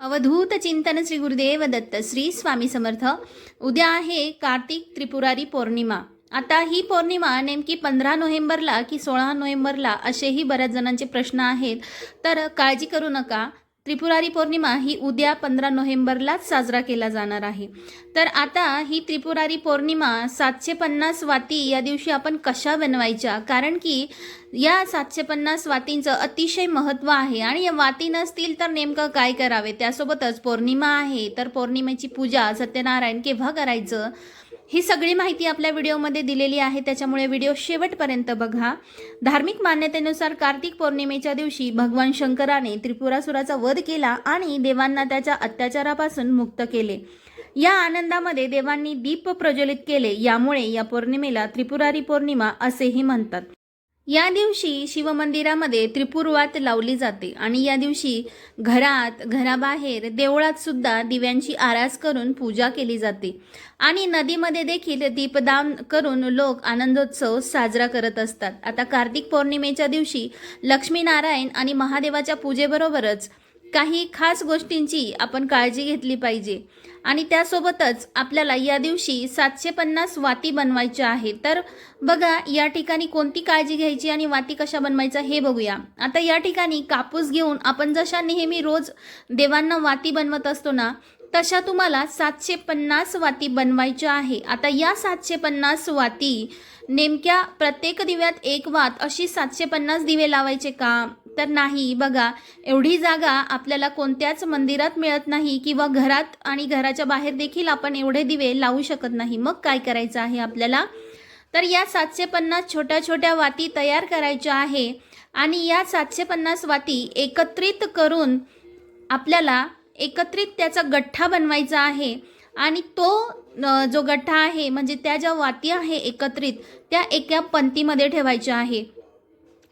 अवधूत चिंतन श्री गुरुदेव दत्त श्री स्वामी समर्थ. उद्या आहे कार्तिक त्रिपुरारी पौर्णिमा. आता ही पौर्णिमा नेमकी पंधरा नोव्हेंबरला की सोळा नोव्हेंबरला असेही बऱ्याच जणांचे प्रश्न आहेत. तर काळजी करू नका. त्रिपुरारी पौर्णिमा ही उद्या पंधरा नोव्हेंबरलाच साजरा केला जाणार आहे. तर आता ही त्रिपुरारी पौर्णिमा सातशे पन्नास वाती या दिवशी आपण कशा बनवायच्या? कारण की या सातशे पन्नास वातींचं अतिशय महत्त्व आहे आणि या वाती नसतील तर नेमकं काय करावे? त्यासोबतच पौर्णिमा आहे. तर पौर्णिमेची पूजा सत्यनारायण केव्हा करायचं? ही सगळी माहिती आपल्या व्हिडिओमध्ये दिलेली आहे. त्याच्यामुळे व्हिडिओ शेवटपर्यंत बघा. धार्मिक मान्यतेनुसार कार्तिक पौर्णिमेच्या दिवशी भगवान शंकराने त्रिपुरासुराचा वध केला आणि देवांना त्याच्या अत्याचारापासून मुक्त केले. या आनंदामध्ये देवांनी दीप प्रज्वलित केले. यामुळे या पौर्णिमेला त्रिपुरारी पौर्णिमा असेही म्हणतात. या दिवशी शिवमंदिरामध्ये त्रिपुरवात लावली जाते आणि या दिवशी घरात घराबाहेर देवळात सुद्धा दिव्यांची आरास करून पूजा केली जाते. आणि नदीमध्ये देखील दीपदान करून लोक आनंदोत्सव साजरा करत असतात. आता कार्तिक पौर्णिमेच्या दिवशी लक्ष्मीनारायण आणि महादेवाच्या पूजेबरोबरच काही खास गोष्टींची आपण काळजी घेतली पाहिजे. आणि त्यासोबतच आपल्याला या दिवशी सातशे पन्नास वाती बनवायच्या आहेत तर बघा या ठिकाणी कोणती काळजी घ्यायची आणि वाती कशा बनवायचा हे बघूया. आता या ठिकाणी कापूस घेऊन आपण जशा नेहमी रोज देवांना वाती बनवत असतो ना तशा तुम्हाला सातशे पन्नास वाती बनवायच्या आहे. आता या सातशे पन्नास वाती नेमक्या प्रत्येक दिव्यात एक वात अशी सातशे पन्नास दिवे लावायचे का? तर नाही. बघा एवढी जागा आपल्याला कोणत्याच मंदिरात मिळत नाही किंवा घरात आणि घराच्या बाहेर देखील आपण एवढे दिवे लावू शकत नाही. मग काय करायचं आहे आपल्याला? तर या सातशे पन्नास छोट्या छोट्या वाती तयार करायच्या आहे आणि या सातशे पन्नास वाती एकत्रित करून आपल्याला एकत्रित त्याचा गठ्ठा बनवायचा आहे आणि तो जो गठ्ठा आहे म्हणजे त्या ज्या वाती आहे एकत्रित त्या एका पंक्तीमध्ये ठेवायच्या आहे.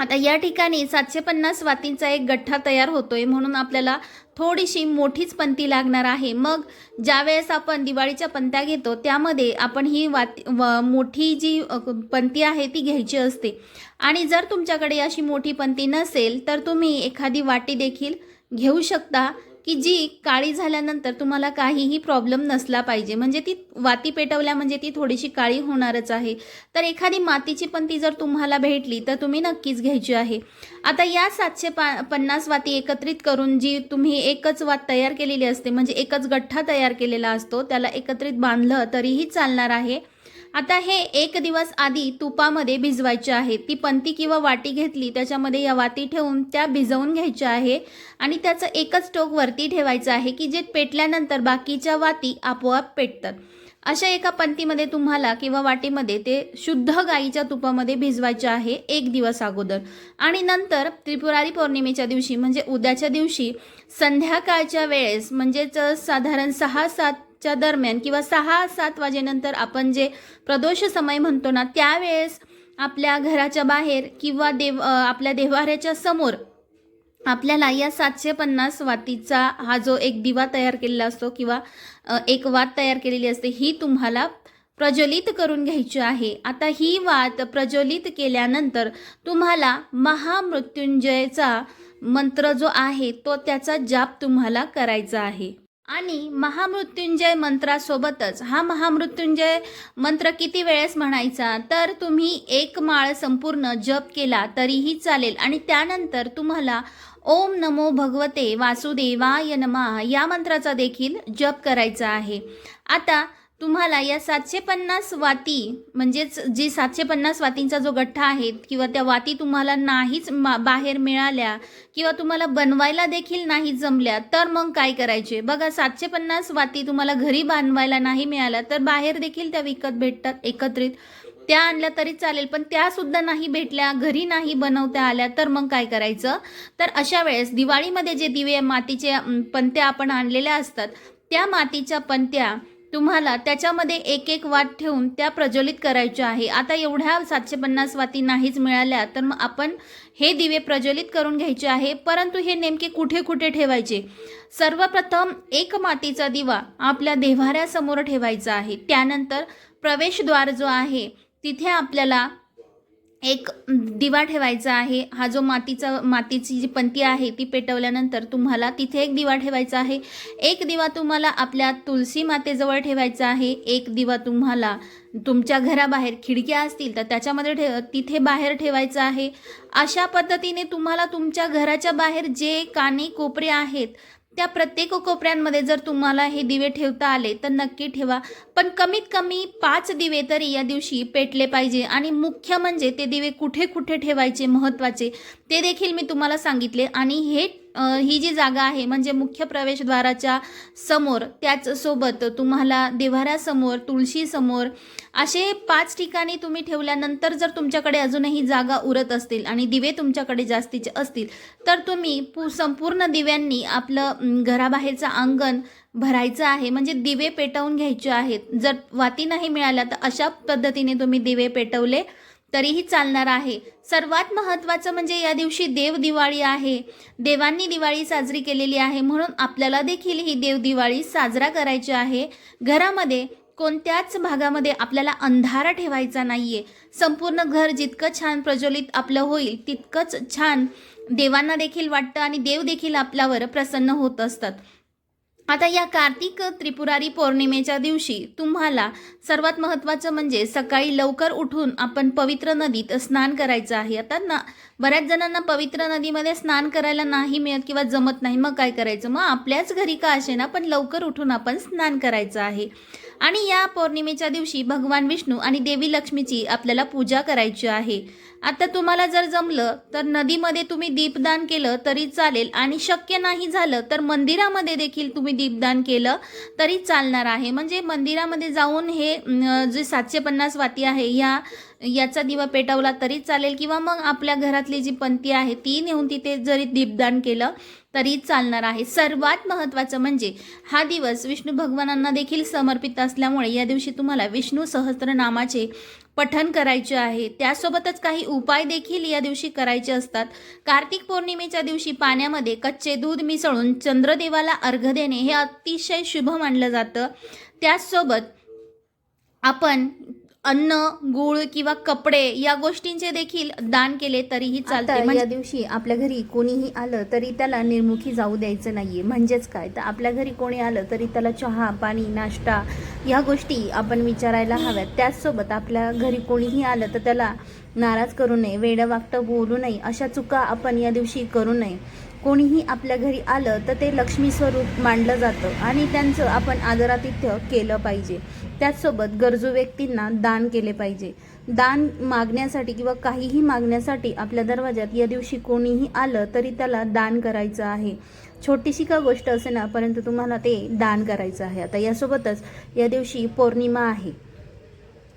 आता या ठिकाणी सातशे पन्नास वातींचा एक गठ्ठा तयार होतोय म्हणून आपल्याला थोडीशी मोठीच पंती लागणार आहे. मग ज्यावेळेस आपण दिवाळीच्या पंत्या घेतो त्यामध्ये आपण ही वाती व मोठी जी पंती आहे ती घ्यायची असते. आणि जर तुमच्याकडे अशी मोठी पंती नसेल तर तुम्ही एखादी वाटी देखील घेऊ शकता. की जी काळी झाल्यानंतर तुम्हाला काहीही प्रॉब्लेम नसला पाहिजे. म्हणजे ती वाती पेटवल्या म्हणजे ती थोडीशी काळी होणारच आहे. तर एखादी मातीची पंती जर तुम्हाला भेटली तर तुम्ही नक्कीच घ्यायची आहे. आता या सातशे पा पन्नास वाती एकत्रित करून जी तुम्ही एकच वात तयार केलेली असते म्हणजे एकच गठ्ठा तयार केलेला असतो त्याला एकत्रित बांधलं तरीही चालणार आहे. आता हे एक दिवस आधी तुपामध्ये भिजवायचे आहे. ती पंती किंवा वाटी घेतली त्याच्यामध्ये या वाती ठेवून त्या भिजवून घ्यायच्या आहे आणि त्याचं एकच टोक वरती ठेवायचं आहे की जे पेटल्यानंतर बाकीच्या वाती आपोआप पेटतात. अशा एका पंतीमध्ये तुम्हाला किंवा वाटीमध्ये ते शुद्ध गाईच्या तुपामध्ये भिजवायचे आहे एक दिवस अगोदर. आणि नंतर त्रिपुरारी पौर्णिमेच्या दिवशी म्हणजे उद्याच्या दिवशी संध्याकाळच्या वेळेस म्हणजेच साधारण सहा सात च्या दरम्यान किंवा सहा सात वाजेनंतर आपण जे प्रदोष समय म्हणतो ना त्यावेळेस आपल्या घराच्या बाहेर किंवा देव आपल्या देवाऱ्याच्या समोर आपल्याला या सातशे पन्नास वातीचा हा जो एक दिवा तयार केलेला असतो किंवा एक वात तयार केलेली असते ही तुम्हाला प्रज्वलित करून घ्यायची आहे. आता ही वात प्रज्वलित केल्यानंतर तुम्हाला महामृत्युंजयचा मंत्र जो आहे तो त्याचा जाप तुम्हाला करायचा आहे. आणि महामृत्युंजय मंत्रासोबतच हा महामृत्युंजय मंत्र किती वेळेस म्हणायचा? तर तुम्ही एक माळ संपूर्ण जप केला तरीही चालेल. आणि त्यानंतर तुम्हाला ओम नमो भगवते वासुदेवाय नमः या मंत्राचा देखील जप करायचा आहे. आता तुम्हाला या सातशे पन्नास वाती म्हणजेच जी सातशे पन्नास वातींचा जो गठ्ठा आहे किंवा त्या वाती तुम्हाला नाहीच मा बाहेर मिळाल्या किंवा तुम्हाला बनवायला देखील नाही जमल्या तर मग काय करायचे? बघा सातशे पन्नास वाती तुम्हाला घरी बांधवायला नाही मिळाल्या तर बाहेर देखील त्या विकत भेटतात एकत्रित. त्या आणल्या तरी चालेल पण त्या सुद्धा नाही भेटल्या घरी नाही बनवता आल्या तर मग काय करायचं? तर अशा वेळेस दिवाळीमध्ये जे दिवे मातीचे पंत्या आपण आणलेल्या असतात त्या मातीच्या पंत्या तुम्हाला त्याच्यामध्ये एक एक वाट ठेवून त्या प्रज्वलित करायच्या आहे. आता एवढ्या सातशे पन्नास वाती नाहीच मिळाल्या तर मग आपण हे दिवे प्रज्वलित करून घ्यायचे आहे. परंतु हे नेमके कुठे कुठे ठेवायचे? सर्वप्रथम एक मातीचा दिवा आपल्या देव्हाऱ्यासमोर ठेवायचा आहे. त्यानंतर प्रवेशद्वार जो आहे तिथे आपल्याला एक दिवा ठेवायचा आहे. हा जो मातीचा मातीची जी पंती आहे ती पेटवल्यानंतर तुम्हाला तिथे एक दिवा ठेवायचा आहे. एक दिवा तुम्हाला आपल्या तुलसी मातेजवळ ठेवायचा आहे. एक दिवा तुम्हाला तुमच्या घराबाहेर खिडक्या असतील तर त्याच्यामध्ये ठेव तिथे बाहेर ठेवायचं आहे. अशा पद्धतीने तुम्हाला तुमच्या घराच्या बाहेर जे काने कोपरे आहेत त्या प्रत्येक कोपऱ्यांमध्ये जर तुम्हाला हे दिवे ठेवता आले तर नक्की ठेवा. पण कमीत कमी पाच दिवे तरी या दिवशी पेटले पाहिजे. आणि मुख्य म्हणजे ते दिवे कुठे कुठे ठेवायचे महत्त्वाचे ते देखील मी तुम्हाला सांगितले. आणि हे ही जी जागा आहे म्हणजे मुख्य प्रवेशद्वाराच्या समोर त्याचसोबत तुम्हाला देव्हाऱ्यासमोर तुळशीसमोर असे पाच ठिकाणी तुम्ही ठेवल्यानंतर जर तुमच्याकडे अजूनही जागा उरत असतील आणि दिवे तुमच्याकडे जास्तीचे असतील तर तुम्ही पू संपूर्ण दिव्यांनी आपलं घराबाहेरचं अंगण भरायचं आहे. म्हणजे दिवे पेटवून घ्यायचे आहेत. जर वाती नाही मिळाल्या तर अशा पद्धतीने तुम्ही दिवे पेटवले तरीही चालणार आहे. सर्वात महत्त्वाचं म्हणजे या दिवशी देव दिवाळी आहे. देवांनी दिवाळी साजरी केलेली आहे म्हणून आपल्याला देखील ही देव दिवाळी साजरा करायची आहे. घरामध्ये कोणत्याच भागामध्ये आपल्याला अंधारा ठेवायचा नाही आहे संपूर्ण घर जितकं छान प्रज्वलित आपलं होईल तितकंच छान देवांना देखील वाटतं आणि देव देखील आपल्यावर प्रसन्न होत असतात. आता या कार्तिक त्रिपुरारी पौर्णिमेच्या दिवशी तुम्हाला सर्वात महत्त्वाचं म्हणजे सकाळी लवकर उठून आपण पवित्र नदीत स्नान करायचं आहे. आता ना बऱ्याच जणांना पवित्र नदीमध्ये स्नान करायला नाही मिळत किंवा जमत नाही. मग काय करायचं? मग आपल्याच घरी का असे ना पण लवकर उठून आपण स्नान करायचं आहे. आणि या पौर्णिमेच्या दिवशी भगवान विष्णू आणि देवी लक्ष्मीची आपल्याला पूजा करायची आहे. आता तुम्हाला जर जमलं तर नदीमध्ये तुम्ही दीपदान केलं तरी चालेल आणि शक्य नाही झालं तर मंदिरामध्ये देखील तुम्ही दीपदान केलं तरी चालणार आहे. म्हणजे मंदिरामध्ये जाऊन हे जे सातशे पन्नास वाती आहे या याचा दिवा पेटवला तरी चालेल किंवा मग आपल्या घरातली जी पंथी आहे ती नेऊन तिथे जरी दीपदान केलं तरी चालणार आहे. सर्वात महत्त्वाचं म्हणजे हा दिवस विष्णू भगवानांना देखील समर्पित असल्यामुळे या दिवशी तुम्हाला विष्णू सहस्त्रनामाचे पठन करायचे आहे. त्यासोबतच काही उपाय देखील या दिवशी करायचे असतात. कार्तिक पौर्णिमेच्या दिवशी पाण्यामध्ये कच्चे दूध मिसळून चंद्रदेवाला अर्घ देणे हे अतिशय शुभ मानलं जातं. त्याचसोबत आपण अन्न गुळ किंवा कपडे या गोष्टींचे देखील दान केले तरीही चालते. आता म्हणजे या दिवशी आपल्या घरी कोणीही आलं तरी त्याला निर्मुखी जाऊ द्यायचं नाहीये. म्हणजेच काय? तर आपल्या घरी कोणी आलं तरी त्याला चहा पाणी नाश्ता या गोष्टी आपण विचारायला हव्यात. त्याचसोबत आपल्या घरी कोणीही आलं तर त्याला नाराज करू नये वेडं बोलू नये अशा चुका आपण या दिवशी करू नये. कोणीही आपल्या घरी आलं तर ते लक्ष्मी स्वरूप मानलं जातं आणि त्यांचं आपण आदरातिथ्य केलं पाहिजे. त्याचसोबत गरजू व्यक्तींना दान केले पाहिजे. दान मागण्यासाठी किंवा काहीही मागण्यासाठी आपल्या दरवाजात या दिवशी कोणीही आलं तरी त्याला दान करायचं आहे. छोटीशी का गोष्ट असे ना परंतु तुम्हाला ते दान करायचं आहे. आता यासोबतच या दिवशी पौर्णिमा आहे.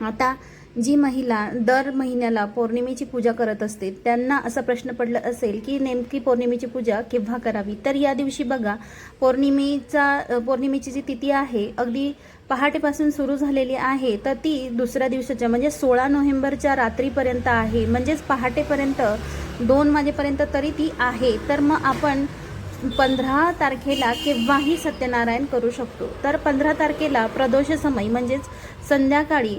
आता जी महिला दर महिन्याला पौर्णिमेची पूजा करत असते त्यांना असा प्रश्न पडला असेल की नेमकी पौर्णिमेची पूजा केव्हा करावी? तर या दिवशी बघा पौर्णिमेचा पौर्णिमेची जी तिथी आहे अगदी पहाटेपासून सुरू झालेली आहे तर ती दुसऱ्या दिवसाच्या म्हणजे सोळा नोव्हेंबरच्या रात्रीपर्यंत आहे. म्हणजेच पहाटेपर्यंत दोन वाजेपर्यंत तरी ती आहे. तर मग आपण पंधरा तारखेला केव्हाही सत्यनारायण करू शकतो. तर पंधरा तारखेला प्रदोष समय म्हणजेच संध्याकाळी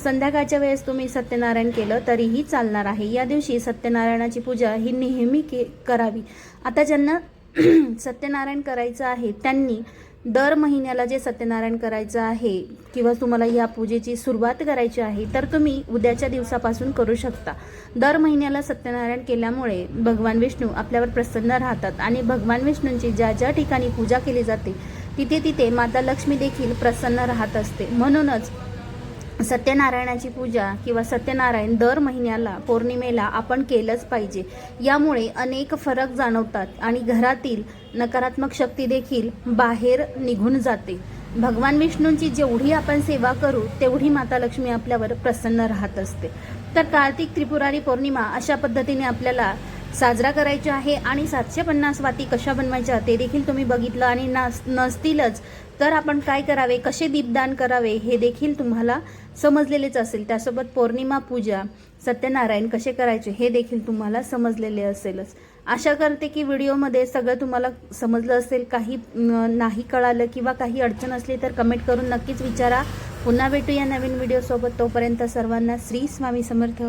संध्याकाळच्या वेळेस तुम्ही सत्यनारायण केलं तरीही चालणार आहे. या दिवशी सत्यनारायणाची पूजा ही नेहमी के करावी. आता ज्यांना सत्यनारायण करायचं आहे त्यांनी दर महिन्याला जे सत्यनारायण करायचं आहे किंवा तुम्हाला या पूजेची सुरुवात करायची आहे तर तुम्ही उद्याच्या दिवसापासून करू शकता. दर महिन्याला सत्यनारायण केल्यामुळे भगवान विष्णू आपल्यावर प्रसन्न राहतात आणि भगवान विष्णूंची ज्या ज्या ठिकाणी पूजा केली जाते तिथे तिथे माता लक्ष्मी देखील प्रसन्न राहत असते. म्हणूनच सत्यनारायणाची पूजा किंवा सत्यनारायण दर महिन्याला पौर्णिमेला आपण केलंच पाहिजे. यामुळे अनेक फरक जाणवतात आणि घरातील नकारात्मक शक्ती देखील बाहेर निघून जाते. भगवान विष्णूंची जेवढी आपण सेवा करू तेवढी माता लक्ष्मी आपल्यावर प्रसन्न राहत असते. तर कार्तिक त्रिपुरारी पौर्णिमा अशा पद्धतीने आपल्याला साजरा करायचा आहे आणि सातशे पन्नास वाती कशा बनवायच्या ते देखील तुम्ही बघितलं आणि नस नसतीलच. तर आपण काय करावे कसे दीपदान करावे हे देखील तुम्हाला समजलेलेच असेल. त्यासोबत पौर्णिमा पूजा सत्यनारायण कसे करायचे हे देखील तुम्हाला समजलेले असेलच. आशा करते की व्हिडिओमध्ये सगळं तुम्हाला समजलं असेल. काही नाही कळालं किंवा काही अडचण असली तर कमेंट करून नक्कीच विचारा. पुन्हा भेटूया नवीन व्हिडिओसोबत. तोपर्यंत सर्वांना श्री स्वामी समर्थ.